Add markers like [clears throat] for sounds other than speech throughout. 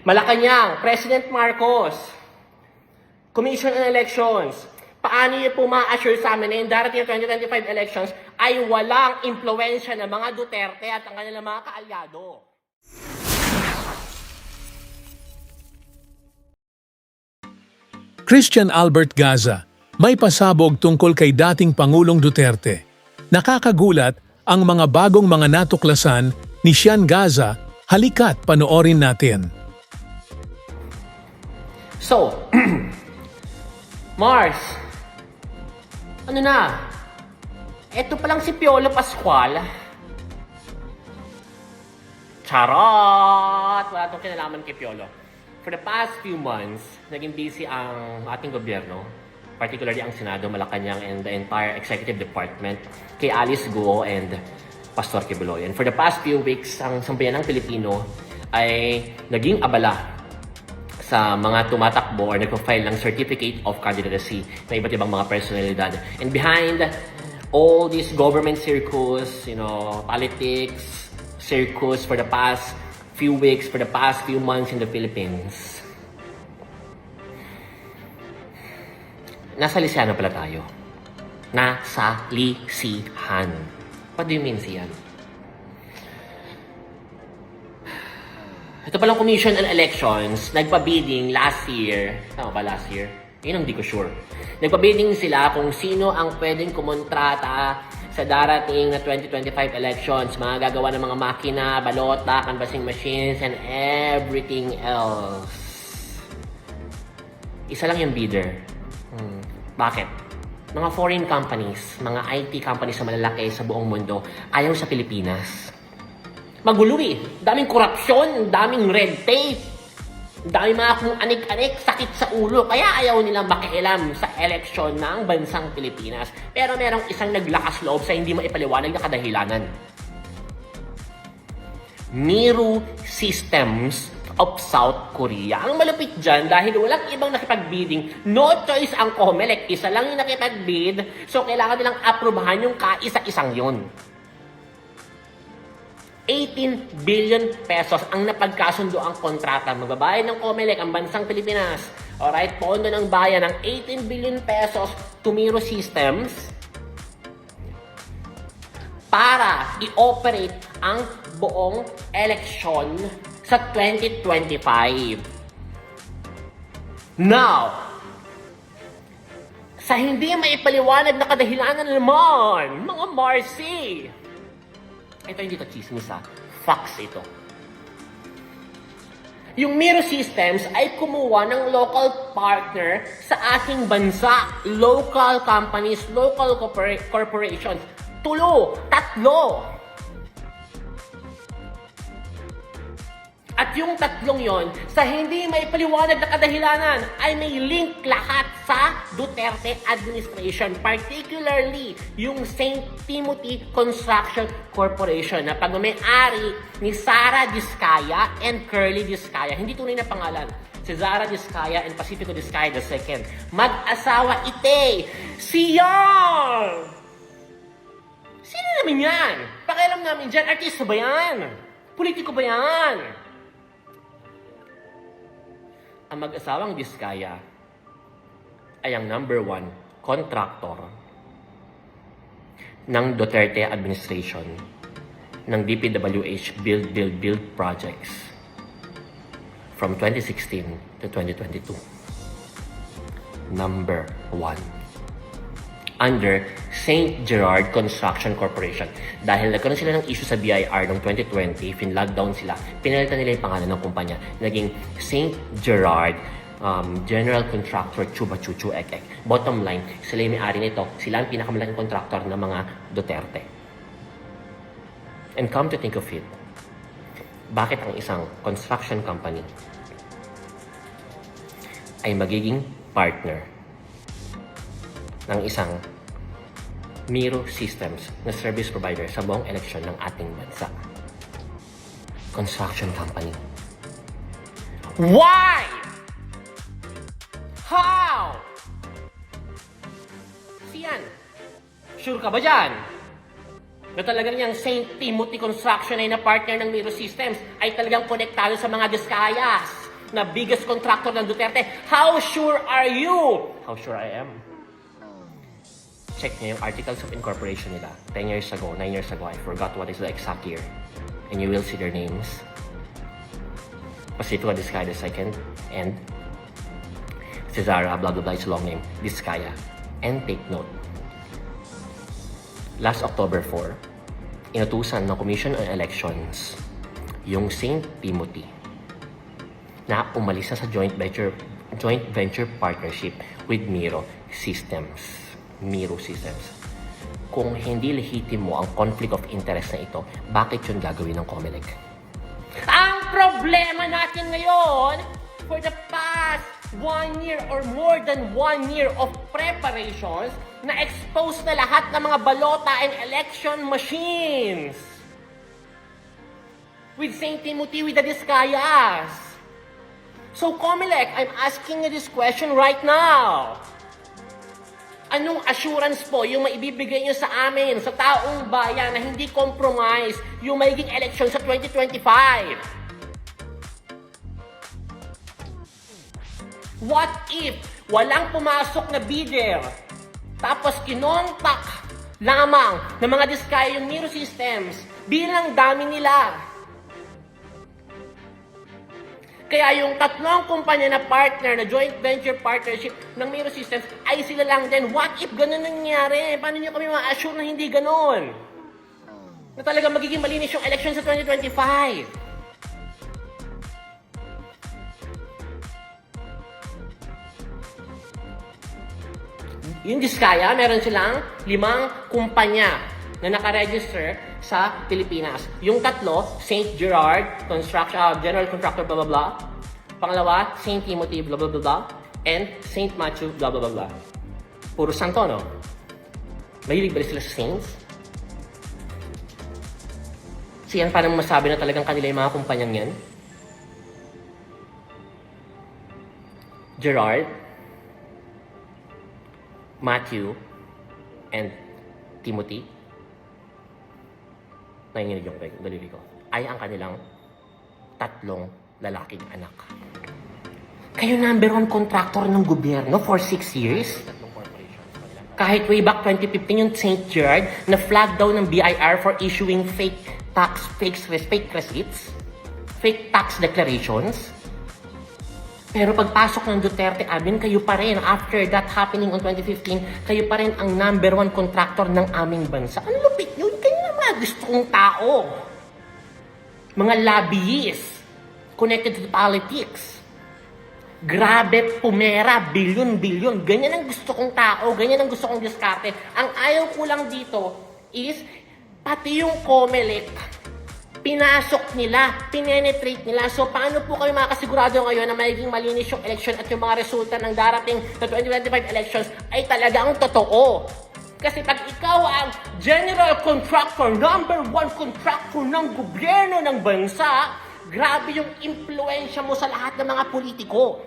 Malacanang, President Marcos, Commission on Elections, paano niyo po ma-assure sa amin na yung darating na 2025 elections ay walang impluensya ng mga Duterte at ang kanilang mga kaalyado? Christian Albert Gaza, may pasabog tungkol kay dating Pangulong Duterte. Nakakagulat ang mga bagong mga natuklasan ni Sian Gaza, halikat panoorin natin. So, [clears throat] Mars, ano na? Eto palang si Piolo Pascual. Charot! Wala itong kinalaman kay Piolo. For the past few months, naging busy ang ating gobyerno, particularly ang Senado, Malacanang, and the entire executive department kay Alice Guo and Pastor Kibuloy. And for the past few weeks, ang sambayan ng Pilipino ay naging abala sa mga tumatakbo or nagpo-file ng certificate of candidacy na iba't ibang mga personalidad. And behind all these government circus, you know, politics, circus for the past few weeks, for the past few months in the Philippines, nasa Lisiano pala tayo. Nasa Lisihan. What do you mean, Sian? Ito palang Commission on Elections, nagpa-bidding last year. Tama ba last year? Yun ang di ko sure. Nagpa-bidding sila kung sino ang pwedeng kumontrata sa darating na 2025 elections. Mga gagawa ng mga makina, balota, canvassing machines, and everything else. Isa lang yung bidder. Hmm. Bakit? Mga foreign companies, mga IT companies na malalaki sa buong mundo, ayaw sa Pilipinas. Magulo eh. Daming korupsyon, daming red tape. Daming mga kung anik-anik, sakit sa ulo. Kaya ayaw nilang makialam sa eleksyon ng bansang Pilipinas. Pero merong isang naglakas loob sa hindi maipaliwanag na kadahilanan. Miru Systems of South Korea. Ang malupit dyan, dahil walang ibang nakipag-bidding, no choice ang COMELEC. Isa lang yung nakipag-bid, so kailangan nilang aprubahan yung kaisa-isang yun. 18 billion pesos ang napagkasundo ang kontrata. Magbabayad ng COMELEC ang bansang Pilipinas. Alright, pondo ng bayan ng 18 billion pesos to Miro Systems para i-operate ang buong eleksyon sa 2025. Now, sa hindi maipaliwanag na kadahilanan naman, mga Marcy, ito hindi to chismis ha. Facts ito. Yung Miro Systems ay kumuha ng local partner sa ating bansa. Local companies, local corpora- corporations. Tulo, tatlo. At yung tatlong yon, sa hindi may paliwanag na kadahilanan, ay may link lahat sa Duterte administration. Particularly, yung St. Timothy Construction Corporation na pagmamayari ni Sara Discaya and Curly Discaya. Hindi tunay na pangalan. Si Zara Discaya and Pacifico Discaya II. Mag-asawa ite. Si Yang! Sino namin yan? Pakialam namin dyan, artista ba yan? Politiko ba yan? Ang mag-asawang Diskaya ay ang number one contractor ng Duterte administration ng DPWH Build, Build, Build projects from 2016 to 2022. Number one under St. Gerard Construction Corporation. Dahil nagkaroon sila ng issue sa BIR noong 2020, fin-lockdown sila, pinalitan nila yung pangalan ng kumpanya. Naging St. Gerard um, General Contractor Chuba Chuchu Ek. Bottom line, sila yung may-ari nito. Sila ang pinakamalaking contractor ng mga Duterte. And come to think of it, bakit ang isang construction company ay magiging partner ng isang Miro Systems na service provider sa buong eleksyon ng ating bansa. Construction company. Why? How? Siyan, sure ka ba dyan? Na talagang yung St. Timothy Construction ay na partner ng Miro Systems ay talagang konektado sa mga Discayas. na biggest contractor ng Duterte. How sure are you? How sure I am? Check nyo yung articles of incorporation nila. 10 years ago, 9 years ago, I forgot what is the exact year. And you will see their names. Pacifico Discaya II and Cesara, blah blah blah, it's a long name, Discaya. And take note, last October 4, inutusan ng Commission on Elections yung St. Timothy na umalis na sa joint venture joint venture partnership with Miro Systems. Miro Systems. Kung hindi lehitimo ang conflict of interest na ito, bakit yun gagawin ng COMELEC? Ang problema natin ngayon, for the past one year or more than one year of preparations, na-expose na lahat ng mga balota and election machines. With St. Timothy, with the Discayas. So, Comelec, I'm asking you this question right now. Anong assurance po yung maibibigay nyo sa amin, sa taong bayan na hindi compromise yung magiging election sa 2025? What if walang pumasok na bidder tapos kinontak lamang ng mga diskaya yung Miro Systems bilang dami nila? Kaya yung tatlong kumpanya na partner, na joint venture partnership ng Miro Systems, ay sila lang din. What if ganun nangyari? Paano nyo kami ma-assure na hindi ganun? Na talaga magiging malinis yung election sa 2025? Yung Diskaya, meron silang limang kumpanya na nakaregister sa Pilipinas. Yung tatlo, St. Gerard Construction, ah, General Contractor, blah, blah, blah. Pangalawa, St. Timothy, blah, blah, blah, blah. And St. Matthew, blah, blah, blah, blah. Puro santo, no? Mahilig ba sila sa saints? Siyan, paano masabi na talagang kanila yung mga kumpanyang yan? Gerard, Matthew, and Timothy, nanginginig yung daliri ko, ay ang kanilang tatlong lalaking anak. Kayo number one contractor ng gobyerno for six years? Kahit way back 2015 yung St. Gerard na flag daw ng BIR for issuing fake tax, fake, fake receipts, fake tax declarations. Pero pagpasok ng Duterte admin, kayo pa rin, after that happening on 2015, kayo pa rin ang number one contractor ng aming bansa. Ano lupit yun? Kayo na mga gusto kong tao. Mga lobbyists connected to politics. Grabe, pumera, bilyon-bilyon. Ganyan ang gusto kong tao, ganyan ang gusto kong diskarte. Ang ayaw ko lang dito is, pati yung COMELEC, pinasok nila, pinenetrate nila. So, paano po kayo makasigurado ngayon na magiging malinis yung election at yung mga resulta ng darating na 2025 elections ay talagang totoo? Kasi pag ikaw ang general contractor, number one contractor ng gobyerno ng bansa, grabe yung impluensya mo sa lahat ng mga politiko.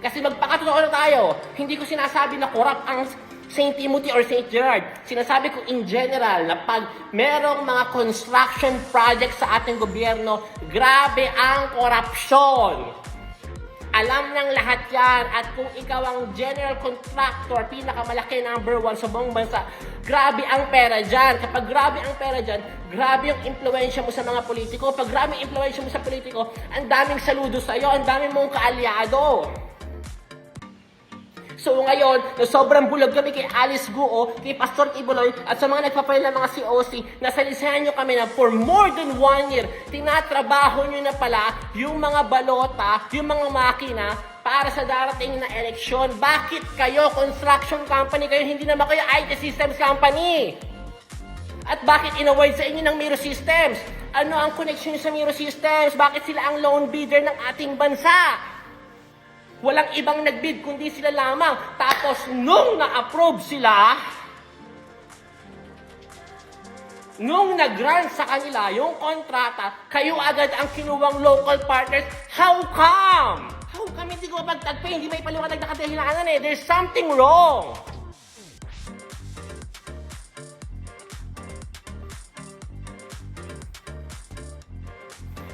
Kasi magpakatotoo na tayo, hindi ko sinasabi na corrupt ang St. Timothy or St. Gerard. Sinasabi ko in general na pag merong mga construction project sa ating gobyerno, grabe ang korupsyon. Alam ng lahat yan. At kung ikaw ang general contractor, pinakamalaki number one sa buong bansa, grabe ang pera dyan. Kapag grabe ang pera dyan, grabe yung impluensya mo sa mga politiko. Pag grabe yung impluensya mo sa politiko, ang daming saludo sa'yo, ang daming mong kaalyado. So ngayon, na sobrang bulag kami kay Alice Guo, kay Pastor Tibuloy, at sa mga nagpapail ng mga COC, nasalisahan nyo kami na for more than one year, tinatrabaho nyo na pala yung mga balota, yung mga makina, para sa darating na eleksyon. Bakit kayo, construction company kayo, hindi naman kayo IT systems company? At bakit in-award sa inyo ng Miro Systems? Ano ang connection sa Miro Systems? Bakit sila ang lone bidder ng ating bansa? Walang ibang nagbid kundi sila lamang. Tapos nung na-approve sila, nung nag-grant sa kanila yung kontrata, kayo agad ang kinuwang local partners. How come? How come hindi ko mapagtagpo? Hindi may paliwanag na kadahilanan eh. There's something wrong.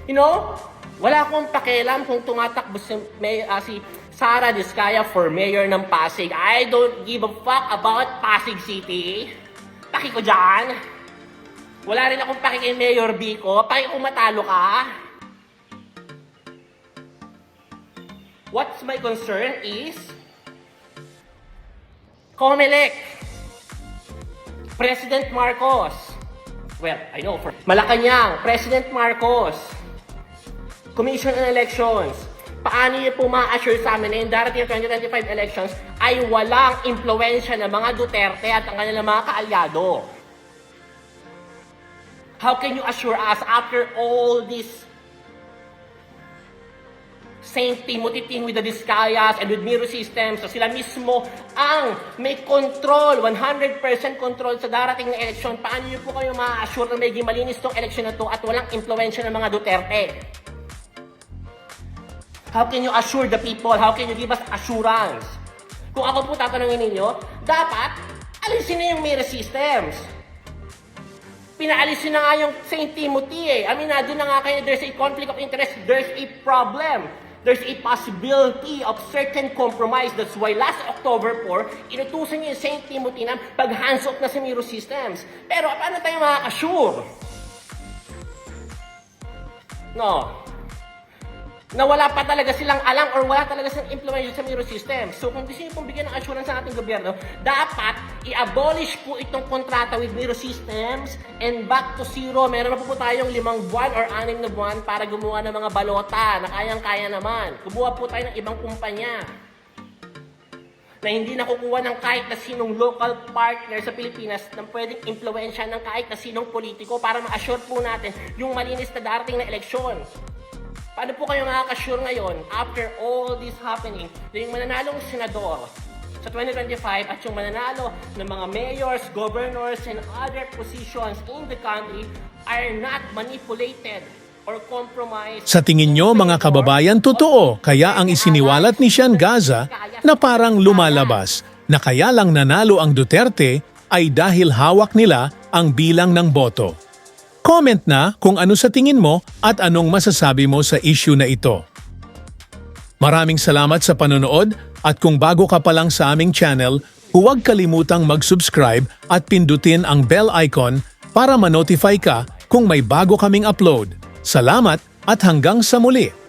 You know, Wala akong pakialam kung tumatakbo si, may, ah, si Sara Diskaya for mayor ng Pasig. I don't give a fuck about Pasig City. Paki ko dyan. Wala rin akong paki kay Mayor Bico. Paki kung matalo ka. What's my concern is Comelec. President Marcos. Well, I know for Malacanang, President Marcos. Commission on Elections. Paano niyo po ma-assure sa amin na yung darating na 2025 elections ay walang impluensya ng mga Duterte at ang kanilang mga kaalyado? How can you assure us after all this Saint Timothy thing with the Discayas and with Miro Systems, so sila mismo ang may control, 100% control sa darating na eleksyon. Paano niyo po kayo ma-assure na magiging malinis tong eleksyon na to at walang impluensya ng mga Duterte? How can you assure the people? How can you give us assurance? Kung ako po tatanungin ninyo, dapat alisin na yung Miro Systems. Pinaalis na nga yung St. Timothy eh. Aminado na nga kayo, there's a conflict of interest, there's a problem. There's a possibility of certain compromise. That's why last October 4, inutusan niyo yung St. Timothy na pag-hands off na sa Miro Systems. Pero paano tayo makaka-assure? No. Na wala pa talaga silang alam or wala talaga silang implementation sa Miro system. So kung gusto niyo pong bigyan ng assurance sa ating gobyerno, dapat i-abolish po itong kontrata with Miro Systems and back to zero. Meron na po po tayong limang buwan or anim na buwan para gumawa ng mga balota na kayang-kaya naman. Kumuha po tayo ng ibang kumpanya na hindi nakukuha ng kahit na sinong local partner sa Pilipinas na pwedeng impluensya ng kahit na sinong politiko para ma-assure po natin yung malinis na darating na eleksyon. Paano po kayo makaka-sure ngayon, after all this happening, na yung mananalong senador sa 2025 at yung mananalo ng mga mayors, governors, and other positions in the country are not manipulated or compromised. Sa tingin nyo mga kababayan, totoo kaya ang isiniwalat ni Sean Gaza na parang lumalabas na kaya lang nanalo ang Duterte ay dahil hawak nila ang bilang ng boto. Comment na kung ano sa tingin mo at anong masasabi mo sa issue na ito. Maraming salamat sa panonood at kung bago ka pa lang sa aming channel, huwag kalimutang mag-subscribe at pindutin ang bell icon para ma-notify ka kung may bago kaming upload. Salamat at hanggang sa muli!